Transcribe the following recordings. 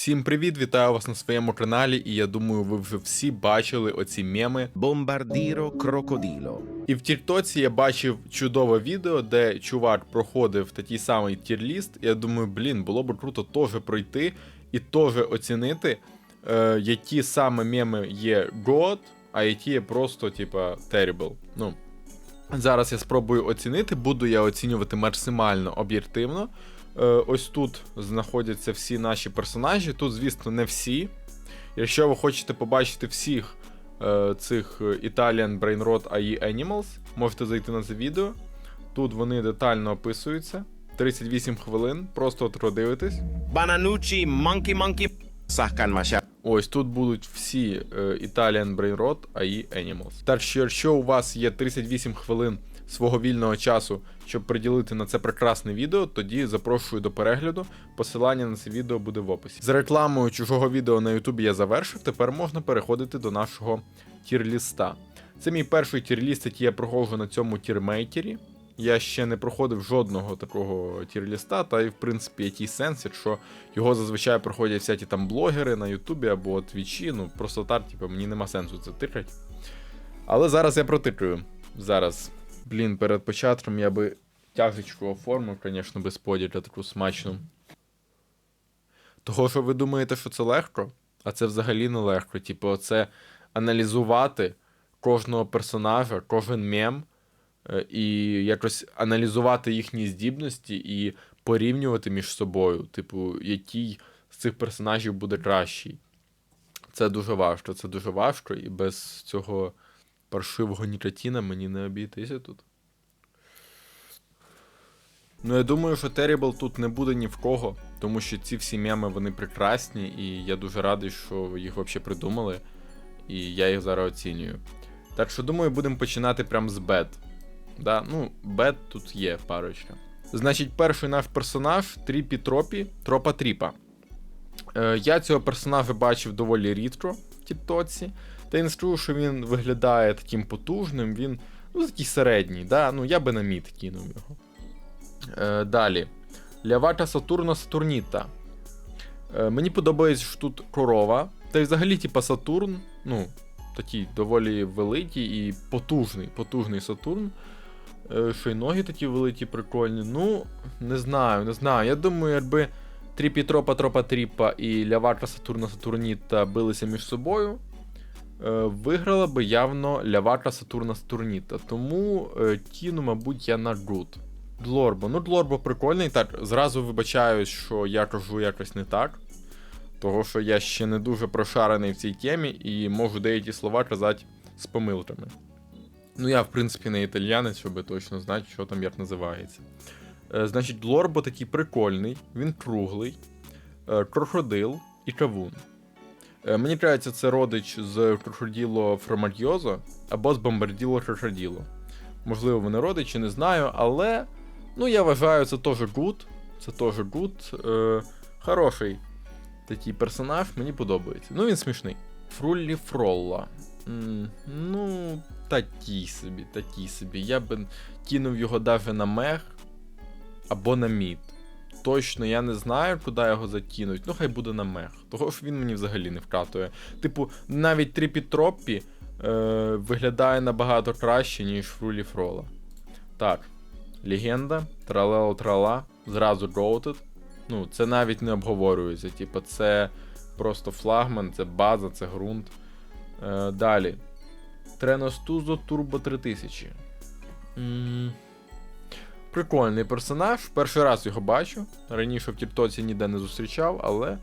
Всім привіт, вітаю вас на своєму каналі, і я думаю, ви вже всі бачили оці меми. Bombardiro crocodilo. І в Тіктоці я бачив чудове відео, де чувак проходив такий самий тірліст. Я думаю, блін, було б круто теж пройти і теж оцінити, е, які саме меми є God, а які є просто, типа, terrible. Ну, зараз я спробую оцінити, буду я оцінювати максимально об'єктивно. Е, ось тут знаходяться всі наші персонажі. Тут, звісно, не всі. Якщо ви хочете побачити всіх е, цих Italian Brain Rot AI Animals, можете зайти на це відео. Тут вони детально описуються. 38 хвилин, просто от продивитесь. Bananucci, monkey monkey. Sahkan masha. Ось тут будуть всі е, Italian Brain Rot AI Animals. Так що, якщо у вас є 38 хвилин свого вільного часу, щоб приділити на це прекрасне відео, тоді запрошую до перегляду. Посилання на це відео буде в описі. За рекламою чужого відео на Ютубі я завершив. Тепер можна переходити до нашого тірліста. Це мій перший тірліст, який я проходжу на цьому тірмейтері. Я ще не проходив жодного такого тірліста, та й в принципі який сенс, якщо його зазвичай проходять всякі там блогери на Ютубі або Твічі, ну просто так, типу, мені нема сенсу це тикати. Але зараз я протикаю. Зараз. Блін, перед початком я би тяжечку оформив, звісно, без поділя таку смачну. Того, що ви думаєте, що це легко, а це взагалі не легко. Типу, це аналізувати кожного персонажа, кожен мем, е, і якось аналізувати їхні здібності і порівнювати між собою, типу, який з цих персонажів буде кращий. Це дуже важко, це дуже важко, і без цього паршивого нікотіна мені не обійтися тут. Ну, я думаю, що Terrible тут не буде ні в кого, тому що ці всі меми вони прекрасні, і я дуже радий, що їх взагалі придумали, і я їх зараз оцінюю. Так що, думаю, будемо починати прямо з бет. Да? Ну, бет тут є парочка. Значить, перший наш персонаж Тріпі Тропі, Тропа Тріпа. Е, я цього персонажа бачив доволі рідко в Тіктоці. Та я не скажу, що він виглядає таким потужним, він ну, такий середній, да? ну я би на мід кинув його. Е, далі. Лявата Сатурна Сатурніта. Е, мені подобається, що тут корова. Та й взагалі, типа, Сатурн, ну, такий доволі великий і потужний, потужний Сатурн. Е, що й ноги такі великі, прикольні. Ну, не знаю, не знаю. Я думаю, якби Тріпі Тропа Тропа Тріпа і Лявата Сатурна Сатурніта билися між собою. Е, Виграла би явно Лявата Сатурна Сатурніта. Тому е, кину, мабуть, я на Good. Длорбо. Ну, Длорбо прикольний. Так, зразу вибачаюсь, що я кажу якось не так. Того, що я ще не дуже прошарений в цій темі і можу деякі слова казати з помилками. Ну, я, в принципі, не італіянець, щоб точно знати, що там як називається. Е, значить, Длорбо такий прикольний, він круглий, е, крокодил і кавун. Е, мені кажеться, це родич з крокоділо Фромадьозо або з бомбарділо крокоділо. Можливо, вони родичі, не знаю, але ну, я вважаю, це теж гуд. Це теж гуд. Е, хороший такий персонаж, мені подобається. Ну, він смішний. Фруллі Фролла. Ну, такий собі, такий собі. Я би кинув його даже на мех або на мід. Точно я не знаю, куди його закинуть. Ну, хай буде на мех. Того ж він мені взагалі не вкатує. Типу, навіть Тріпі Троппі е, виглядає набагато краще, ніж Фрулі Фрола. Так, легенда, тралео трала, зразу Goated. Ну, це навіть не обговорюється. Типу, це просто флагман, це база, це ґрунт. Е, далі. Треностузо Turbo 3000. м Прикольний персонаж. Перший раз його бачу. Раніше в Тіктоці ніде не зустрічав, але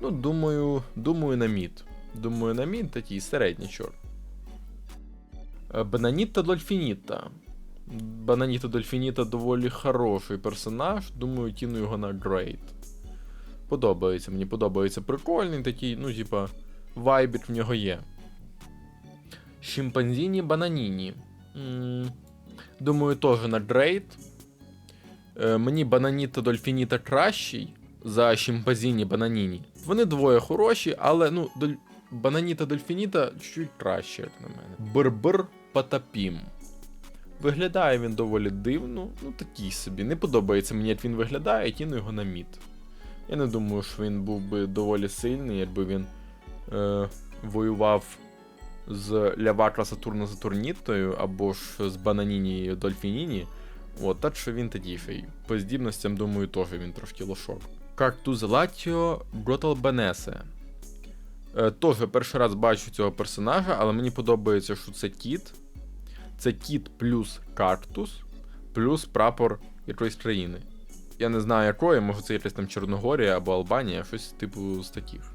ну, думаю, думаю, на мід. Думаю, на мід такий середній чорт. Е, Бананіта Дольфініта. Бананіта Дольфініта доволі хороший персонаж. Думаю, кину його на грейд. Подобається, мені подобається прикольний такий, ну, типа, вайбік в нього є. Шимпанзіні Бананіні. Думаю, теж на грейд. Е, мені Бананіта Дольфініта кращий за Шимпазіні Бананіні. Вони двоє хороші, але ну, доль... Бананіта Дольфініта чуть краще, як на мене. Бербер Патапім. Виглядає він доволі дивно, ну такий собі. Не подобається мені, як він виглядає, кину його на мід. Я не думаю, що він був би доволі сильний, якби він е, воював з Лявакра Сатурна Сатурнітою або ж з Бананіні Дольфініні. От, так що він тадіший. По здібностям, думаю, теж він трошки лошок. Кактус Латіо Гроталбенесе. Е, Теж перший раз бачу цього персонажа, але мені подобається, що це кіт. Це кіт плюс кактус, плюс прапор якоїсь країни. Я не знаю якої, може це якась там Чорногорія або Албанія, щось типу з таких.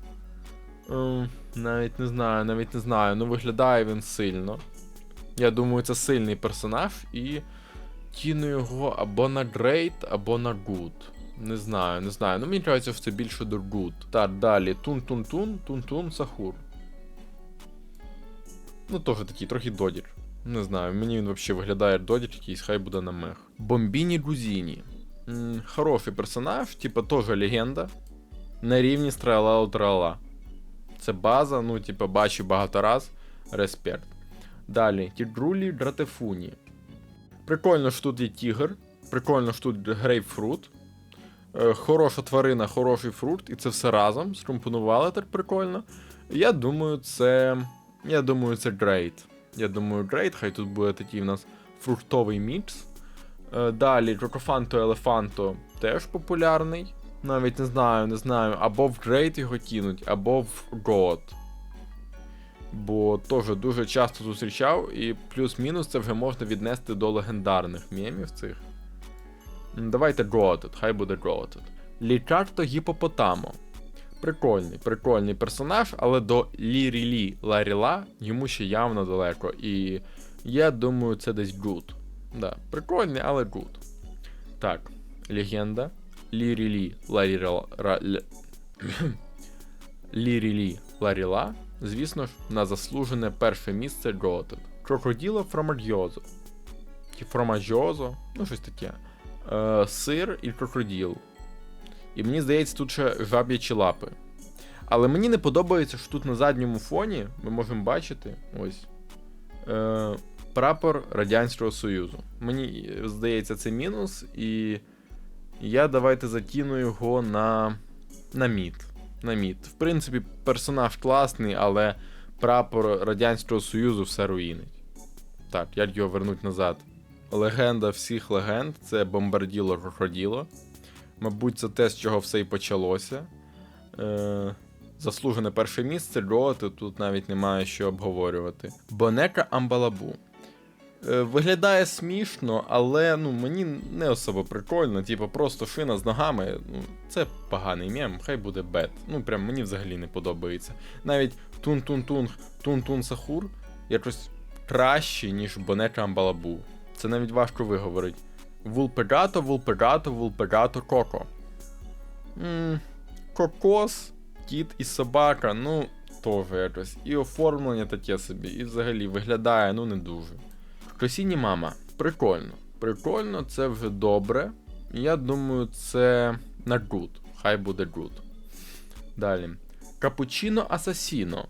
Ем, навіть не знаю, навіть не знаю. Ну виглядає він сильно. Я думаю, це сильний персонаж і кину його або на Great, або на Good. Не знаю, не знаю. Ну мені кажеться, що це більше до Good. Так, далі. Тун-тун-тун, тун-тун, Сахур. Ну, теж такий, трохи додір. Не знаю, мені він взагалі виглядає додір якийсь, хай буде на мех. Бомбіні Гузіні. Хороший персонаж, типа теж легенда. На рівні з Тралала Трала. Це база, ну, типа, бачу багато раз. Респект. Далі, Тігрулі Дратефуні. Прикольно, що тут є тігр. Прикольно, що тут грейпфрут. Е, хороша тварина, хороший фрукт, і це все разом. Скомпонували так прикольно. Я думаю, це. Я думаю, це Great. Я думаю, Great, хай тут буде такий в нас фруктовий мікс. Е, Далі Джокофанто Елефанто теж популярний. Навіть не знаю, не знаю. Або в Great його кинуть, або в God. Бо теж дуже часто зустрічав, і плюс-мінус це вже можна віднести до легендарних мемів цих. Давайте Goated, хай буде Goated. Лікарто Гіпопотамо. Прикольний, прикольний персонаж, але до Лірілі Ларіла йому ще явно далеко. І я думаю, це десь good. Да, прикольний, але good. Так, легенда. Лірілі Ларіла. Лірілі Ларіла. Звісно ж, на заслужене перше місце Goated. Крокоділо Фромаджозо. Чи Фромаджозо, ну щось таке. Е, сир і крокоділ. І мені здається, тут ще жаб'ячі лапи. Але мені не подобається, що тут на задньому фоні ми можемо бачити ось е, прапор Радянського Союзу. Мені здається, це мінус, і я давайте закину його на, на мід. На мід. В принципі, персонаж класний, але прапор Радянського Союзу все руїнить. Так, як його вернуть назад? Легенда всіх легенд це бомбарділо крокоділо. Мабуть, це те, з чого все і почалося. Е, заслужене перше місце, Гоати, тут навіть немає що обговорювати. Бонека Амбалабу. Е, виглядає смішно, але ну, мені не особо прикольно. Типу, просто шина з ногами. Ну, це поганий мем, хай буде бет. Ну, прям мені взагалі не подобається. Навіть Тун-Тун-Тунг, Тун-Тун Сахур якось краще, ніж Бонека Амбалабу. Це навіть важко виговорити. Вулпегато, вулпегато, вулпегато, коко. М, Кокос, кіт і собака, ну, теж якось. І оформлення таке собі, і взагалі виглядає, ну, не дуже. Кросіні мама. Прикольно. Прикольно, це вже добре. Я думаю, це на good. Хай буде good. Далі. Капучино Асасіно.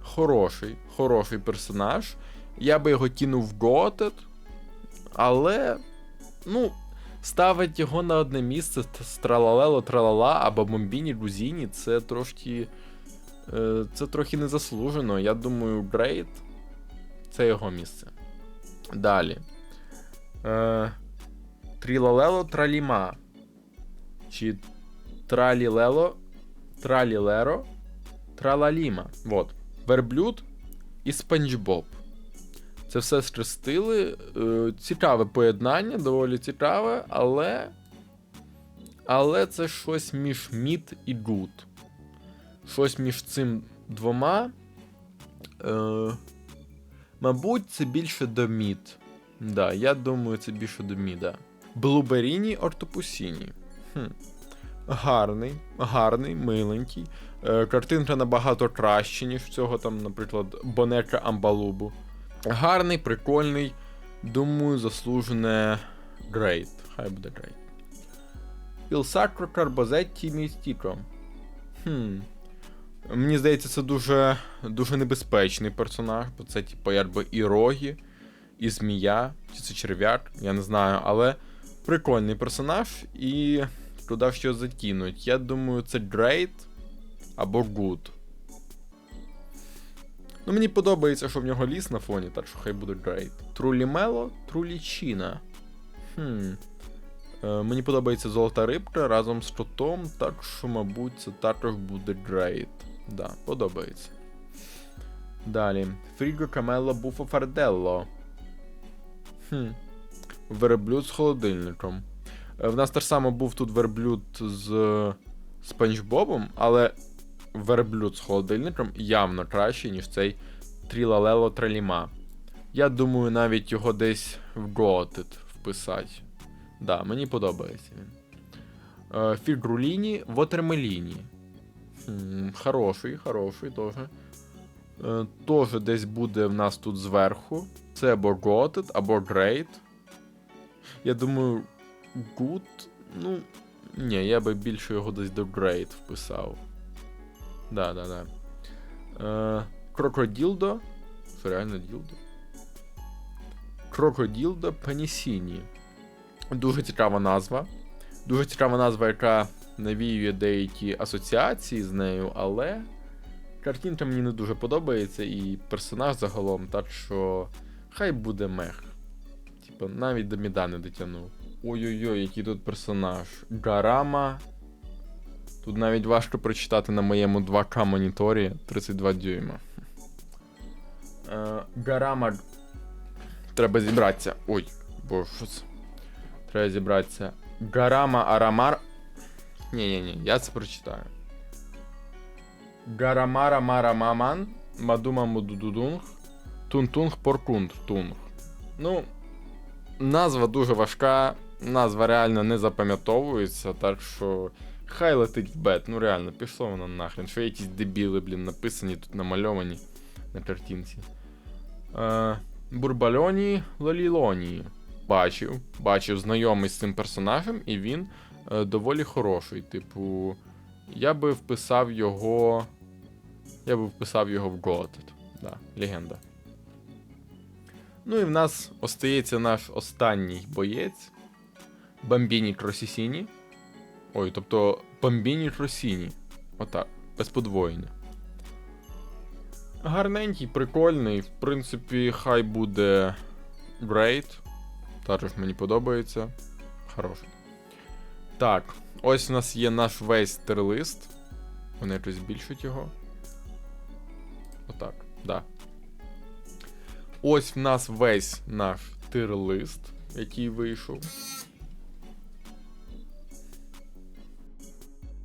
Хороший, хороший персонаж. Я би його кинув в Goated, але. Ну, ставить його на одне місце з Тралалело Тралала або Бомбіні Гузіні, це трошки. е, Це трохи незаслужено. Я думаю, Great це його місце. Далі. Е, Трілалело Траліма. Чи Тралілело Тралілеро Тралаліма. Вот. Верблюд і Спанч Боб. Це все схрестили. Е, цікаве поєднання, доволі цікаве, але. Але це щось між мід і гуд. Щось між цим двома. Е, мабуть, це більше до мід. Да, я думаю, це більше до міда. Блуберіні Ортопусіні. Хм. Гарний, гарний, миленький. Е, картинка набагато краще, ніж цього там, наприклад, Бонека Амбалубу. Гарний, прикольний. Думаю, заслужене Great. Хай буде. Il Sacro Carbozetti Mystico. Хм. Мені здається, це дуже, дуже небезпечний персонаж, бо це, типу, якби і роги, і змія, чи це черв'як, я не знаю, але прикольний персонаж, і туди що закинуть. Я думаю, це Great або Good. Ну, мені подобається, що в нього ліс на фоні, так що хай буде Great. Трулімело, Трулічіна. Хм. Е, мені подобається золота рибка разом з тотом, так що, мабуть, це також буде Great. Да, подобається. Далі. Фріго Камело Буфо Фарделло. Хм. Верблюд з холодильником. Е, В нас теж саме був тут верблюд з Спанч Бобом, але верблюд з холодильником явно кращий, ніж цей Трілалело Траліма. Я думаю, навіть його десь в Goated вписати. Да, мені подобається він. Е, Фігруліні Вотермеліні. Хороший, хороший теж. Е, Теж десь буде в нас тут зверху. Це або Goated, або Great. Я думаю, Good. Ну. Ні, я би більше його десь до Great вписав. Да, да, да. Е, Крокоділдо. Це реально ділдо. Крокоділдо Панісіні. Дуже цікава назва. Дуже цікава назва, яка навіює деякі асоціації з нею, але картинка мені не дуже подобається, і персонаж загалом, так що хай буде мех. Типа, навіть до Міда не дотягнув. Ой-ой-ой, який тут персонаж. Гарама. Тут навіть важко прочитати на моєму 2К моніторі 32 дюйма. Е, Гарама. Треба зібратися. Ой, боже, що це? Треба зібратися. Гарама Арамар. Ні-ні-ні, я це прочитаю. Гарамара Марамаман. Мадума Мудудудунг. Тунтунг Поркунд Тунг. Ну, назва дуже важка, назва реально не запам'ятовується, так що хай летить в бет. Ну реально, пішло воно нахрен. Що якісь дебіли, блін, написані тут намальовані на картинці. Е, Бурбальоні Лалілоні. Бачив, бачив знайомий з цим персонажем, і він доволі хороший. Типу, я би вписав його. Я би вписав його в Goated. Да, легенда. Ну і в нас остається наш останній боєць. Бамбіні Кросісіні. Ой, тобто Бамбіні Кросіні. Отак, без подвоєння. Гарненький, прикольний. В принципі, хай буде Great. Також мені подобається. Хороший. Так, ось у нас є наш весь тирлист. Вони якось збільшують його. Отак, да. Ось в нас весь наш тирлист, який вийшов.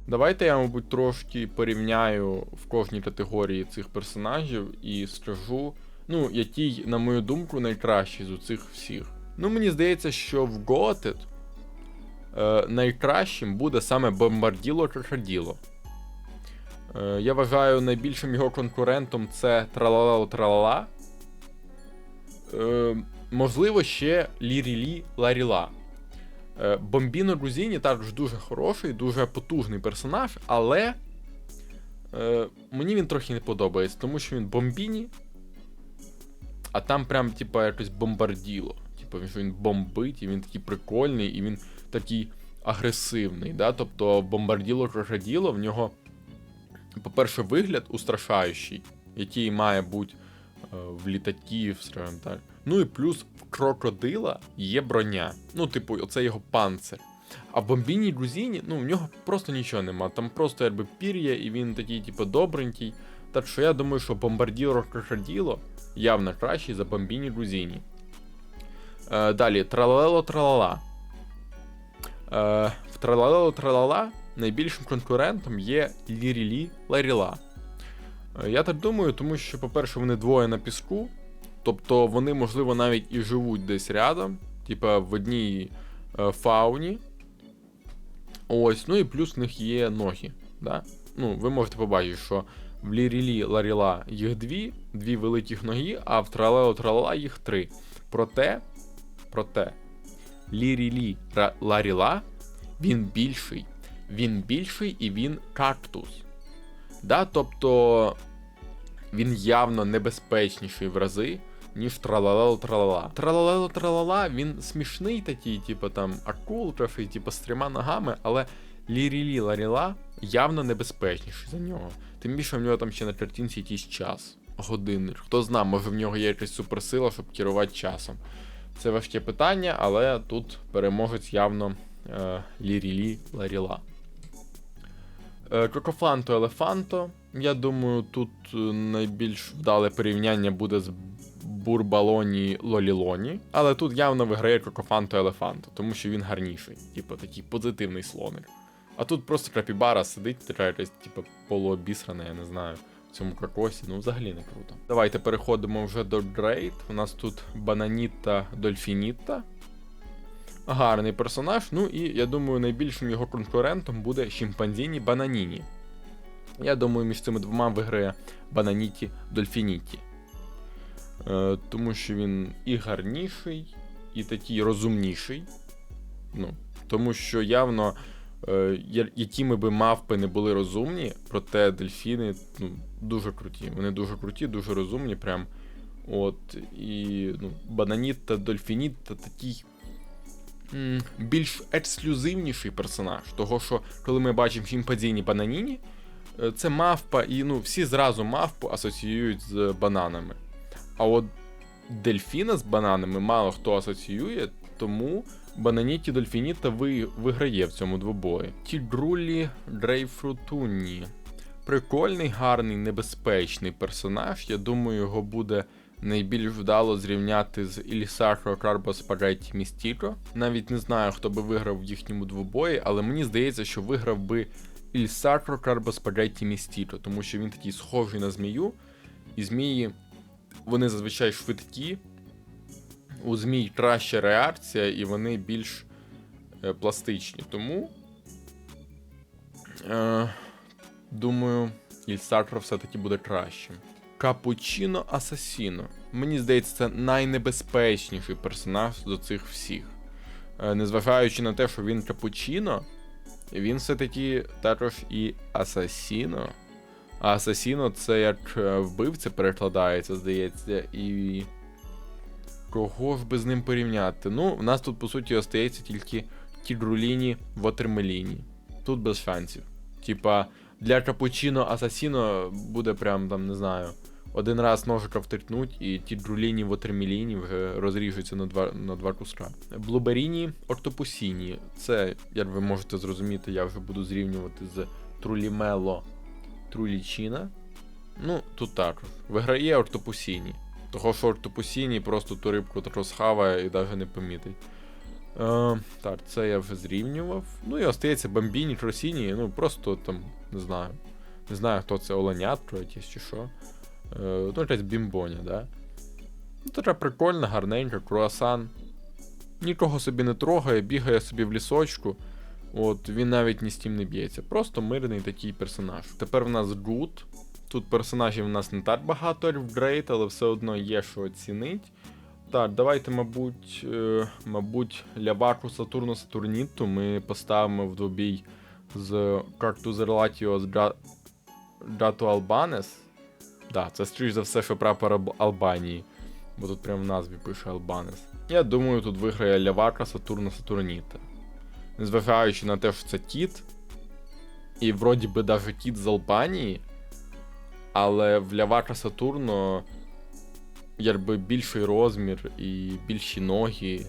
Давайте я, мабуть, трошки порівняю в кожній категорії цих персонажів і скажу, ну, який, на мою думку, найкращий з оцих всіх. Ну, мені здається, що в Goated е, найкращим буде саме Бомбарділо Крокоділо. Е, я вважаю, найбільшим його конкурентом це Тралала Тралала. Е, можливо, ще Лірілі Ларіла. Е, Бомбіно Грузіні також дуже хороший, дуже потужний персонаж, але е, мені він трохи не подобається, тому що він бомбіні, а там прям, типа, якось бомбарділо. Типа, він бомбить, і він такий прикольний, і він такий агресивний. Да? Тобто бомбарділо крокоділо в нього, по-перше, вигляд устрашаючий, який має бути е, в літаків, скажімо так. Ну і плюс в крокодила є броня. Ну, типу, оце його панцир. А в бомбіні Грузіні, ну, в нього просто нічого нема. Там просто якби пір'я, і він такий, типу, добренький. Так що я думаю, що бомбардіро крокоділо явно кращий за бомбіні Грузіні. Е, далі, тралалело тралала. Е, в тралалело тралала найбільшим конкурентом є Лірілі Ларіла. Е, я так думаю, тому що, по-перше, вони двоє на піску. Тобто вони, можливо, навіть і живуть десь рядом, типа в одній е, фауні. Ось, ну і плюс в них є ноги. Да? Ну, ви можете побачити, що в Лірілі Ларіла їх дві, дві великих ноги, а в Тралео Тралала їх три. Проте, проте, Лірілі Ларіла він більший. Він більший і він кактус. Да? Тобто він явно небезпечніший в рази, ніж тралалело тралала. Тралалело тралала, він смішний такий, типу там акулка, і, типу, з трьома ногами, але Лірілі Ларіла явно небезпечніший за нього. Тим більше в нього там ще на картинці якийсь час. Годинник. Хто знає, може в нього є якась суперсила, щоб керувати часом. Це важке питання, але тут переможець явно е, Лірілі Ларіла. Е, Кокофланто Елефанто. Я думаю, тут е, найбільш вдале порівняння буде з Бурбалоні Лолілоні. Але тут явно виграє Кокофанто Елефанто, тому що він гарніший, типу такий позитивний слоник. А тут просто крапібара сидить, типу, полуобісрана, я не знаю, цьому кокосі. Ну, взагалі не круто. Давайте переходимо вже до Дрейд. У нас тут Бананіта Дольфініта. Гарний персонаж. Ну і я думаю, найбільшим його конкурентом буде Шімпанзіні Бананіні. Я думаю, між цими двома виграє Бананіті Дольфініті. Е, тому що він і гарніший, і такий розумніший. Ну, тому що явно, е, якими би мавпи не були розумні, проте дельфіни ну, дуже круті. Вони дуже круті, дуже розумні. Прям. От, і ну, Бананіт та Дольфініт та такий м, більш ексклюзивніший персонаж. Того, що коли ми бачимо Шімпанзіні Бананіні, е, це мавпа, і ну, всі зразу мавпу асоціюють з бананами. А от дельфіна з бананами мало хто асоціює, тому Бананіті Дольфініта ви, виграє в цьому двобої. Тігрулі Дрейфрутуні. Прикольний, гарний, небезпечний персонаж. Я думаю, його буде найбільш вдало зрівняти з Ілісако Карбо Спагетті Містіко. Навіть не знаю, хто би виграв в їхньому двобої, але мені здається, що виграв би Ільсакро Карбо Спагетті Містіко, тому що він такий схожий на змію, і змії вони зазвичай швидкі. У змій краща реакція, і вони більш е, пластичні. Тому. Е, думаю, Ільсакро все-таки буде кращим. Капучино Асасіно. Мені здається, це найнебезпечніший персонаж з цих всіх. Е, незважаючи на те, що він капучино, він все-таки також і Асасіно. А Асасіно це як е, вбивця перекладається, здається, і. Кого ж би з ним порівняти? Ну, в нас тут, по суті, остається тільки Тігруліні Вотермеліні. Тут без шансів. Типа, для Капучино Асасіно буде прям там, не знаю, один раз ножика втикнуть, і Тігруліні Вотермеліні вже розріжуться на два, на два куска. Блуберіні Ортопусіні. Це, як ви можете зрозуміти, я вже буду зрівнювати з Трулімело Трулічіна. Ну, тут також. Виграє Ортопусіні. Того, що Ортопусіні просто ту рибку так розхаває і навіть не помітить. Е, так, це я вже зрівнював. Ну і остається Бамбіні, Кросіні, ну просто там, не знаю. Не знаю, хто це Оленятко якесь чи що. Е, ну, якась бімбоня, да? Ну, така прикольна, гарненька, круасан. Нікого собі не трогає, бігає собі в лісочку. От він навіть ні з тим не б'ється. Просто мирний такий персонаж. Тепер в нас Гуд. Тут персонажів у нас не так багато, в Грейт, але все одно є що оцінить. Так, давайте, мабуть, е, мабуть, Ляваку Сатурну Сатурніту ми поставимо в двобій з Какту Зерлатіо з Джа... Албанес. Да, це скоріш за все, що прапор Албанії. Бо тут прямо в назві пише Албанес. Я думаю, тут виграє Лявака Сатурна Сатурніта. Незважаючи на те, що це кіт, і вроді би даже кіт з Албанії, але в Лявака Сатурно якби більший розмір і більші ноги.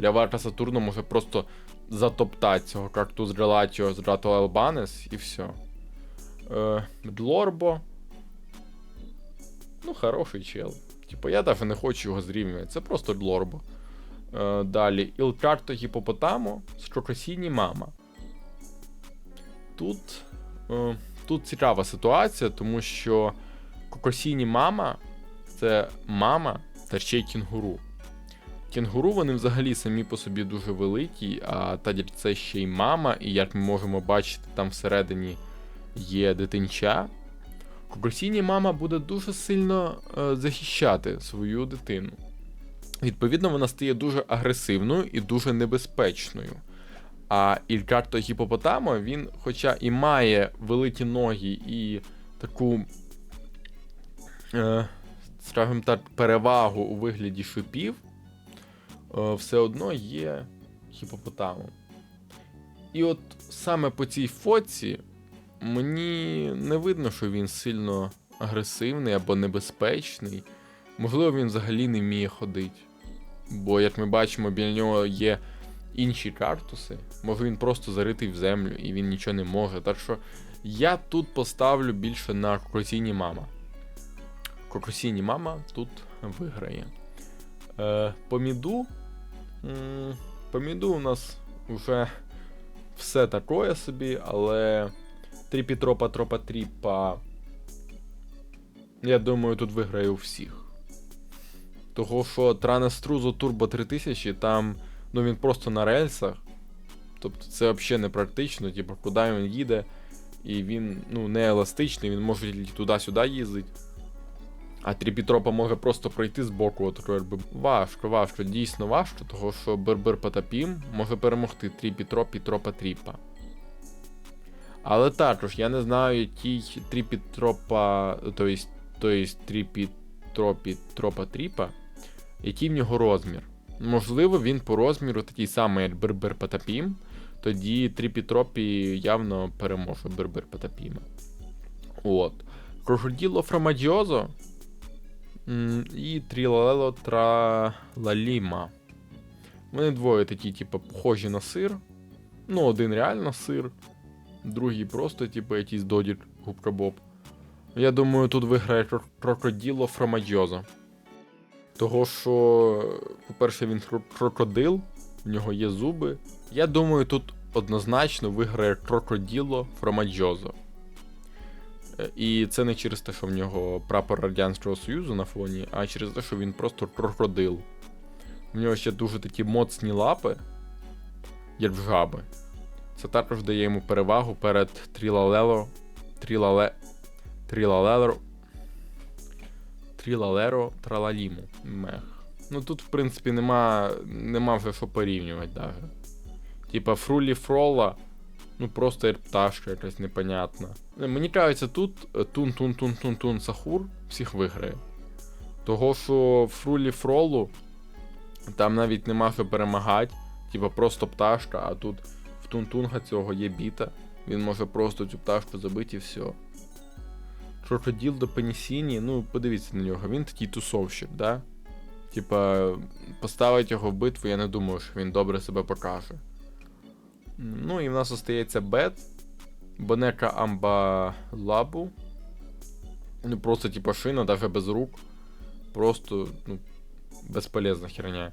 Лявака Сатурно може просто затоптати цього кактус Релатіо з Рато Албанес і все. Длорбо. Ну, хороший чел. Типу, я навіть не хочу його зрівнювати. Це просто Длорбо. Е, далі. Ілкарто Гіпопотамо з Крокосіні Мама. Тут, е, тут цікава ситуація, тому що Кокосіні Мама це мама та ще й кінгуру. Кінгуру вони взагалі самі по собі дуже великі, а як це ще й мама, і як ми можемо бачити, там всередині є дитинча. Кокосіні мама буде дуже сильно е, захищати свою дитину. Відповідно, вона стає дуже агресивною і дуже небезпечною. А Ількарто Гіпопотамо, він, хоча і має великі ноги і таку, е, скажімо так, перевагу у вигляді шипів, все одно є гіпопотамом. І от саме по цій фоці мені не видно, що він сильно агресивний або небезпечний. Можливо, він взагалі не вміє ходити. Бо, як ми бачимо, біля нього є інші картуси. Може він просто заритий в землю і він нічого не може. Так що я тут поставлю більше на Кокосіні мама. Кокосіні мама тут виграє. Е, по міду. м, По міду у нас вже все такое собі, але Тріпі тропа тріпа. Я думаю, тут виграє у всіх. Того, що Транеструзо Turbo 3000, там, ну він просто на рельсах. Тобто це взагалі не практично, типу, куди він їде, і він ну, не еластичний, він може туди-сюди їздити. А Тріпітропа може просто пройти з боку, от якби важко, важко, дійсно важко, того що Бербер Потапім може перемогти Тріпітропі Тропа Тріпа. Але також я не знаю, який Тріпітропа, то есть, то есть Тріпітропі Тропа Тріпа, який в нього розмір. Можливо, він по розміру такий самий, як Бербер Потапім, тоді Тріпітропі явно переможе Бербер Потапіма. От. Крокоділо Фрамадіозо м, і Трілалело Тралаліма. Вони двоє такі, типу, похожі на сир. Ну, один реально сир, другий просто, типу, якийсь додік губка Боб. Я думаю, тут виграє Крокоділо Фрамадіозо. Того, що, по-перше, він крокодил, в нього є зуби. Я думаю, тут однозначно виграє Крокоділо Фромаджозо. І це не через те, що в нього прапор Радянського Союзу на фоні, а через те, що він просто крокодил. В нього ще дуже такі моцні лапи, як в жаби. Це також дає йому перевагу перед Трілалело. Трілале. Трілалело. Трілалеро Тралаліму. Мех. Ну тут, в принципі, нема, нема вже що порівнювати даже. Типа Фрулі Фрола, ну просто пташка якась непонятна. Е, Мені кажеться, тут тун-тун-тун-тун-тун Сахур всіх виграє. Того, що Фрулі Фролу там навіть нема що перемагати. Типа просто пташка, а тут в Тунтунга цього є біта. Він може просто цю пташку забити і все. Крокодил до Пенісіні, ну подивіться на нього, він такий тусовщик, да? Типа, поставить його в битву, я не думаю, що він добре себе покаже. Ну і в нас остається Бет, Бонека Амба Лабу. Ну просто типа шина, даже без рук. Просто, ну, безполезна херня.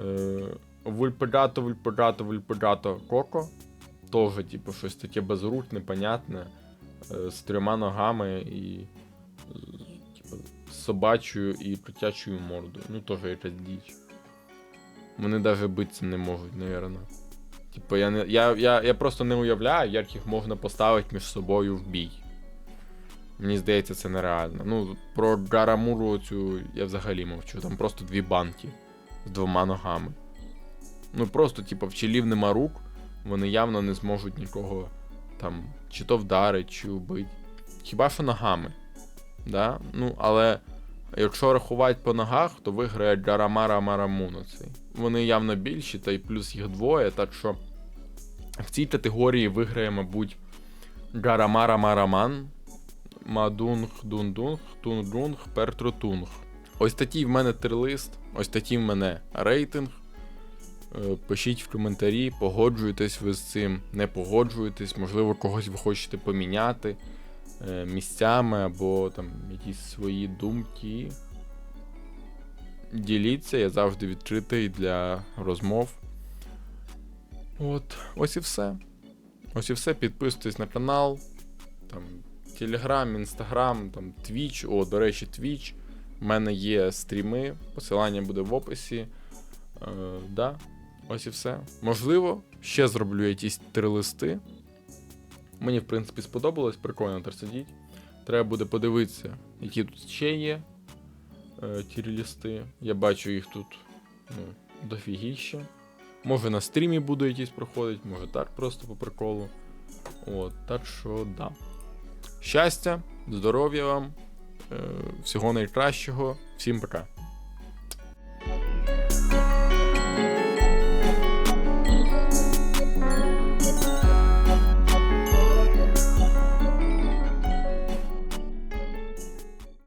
Е, Вульпегато, Вульпегато, Вульпегато Коко. Тоже, типу, щось таке без рук, непонятне. е, З трьома ногами і. з, Типу, з собачою і притячою мордою. Ну, теж якась діч. Вони навіть битися не можуть, напевно. Типу, я, не, я, я, я просто не уявляю, як їх можна поставити між собою в бій. Мені здається, це нереально. Ну, про Гарамуру цю я взагалі мовчу. Там просто дві банки з двома ногами. Ну просто, типу, в челів нема рук, вони явно не зможуть нікого там чи то вдарити, чи вбити. Хіба що ногами. Да? Ну, але якщо рахувати по ногах, то виграє Гарамара Марамуно цей. Вони явно більші, та й плюс їх двоє, так що в цій категорії виграє, мабуть, Гарамара Мараман, Мадунг Дундунг, Тунгунг, Пертротунг. Ось такий в мене тирлист, ось такий в мене рейтинг. Е, Пишіть в коментарі, погоджуєтесь ви з цим, не погоджуєтесь, можливо, когось ви хочете поміняти місцями або там якісь свої думки. Діліться, я завжди відкритий для розмов. От, ось і все. Ось і все. Підписуйтесь на канал. Там Телеграм, Інстаграм, там Twitch. О, до речі, Twitch. У мене є стріми, посилання буде в описі. Е, да, ось і все. Можливо, ще зроблю якісь три листи. Мені, в принципі, сподобалось, прикольно так сидіть. Треба буде подивитися, які тут ще є е, тір-лісти. Я бачу їх тут ну, дофігіще. Може на стрімі буду якісь проходити, може так просто по приколу. От, так що да. Щастя, здоров'я вам, е, всього найкращого, всім пока.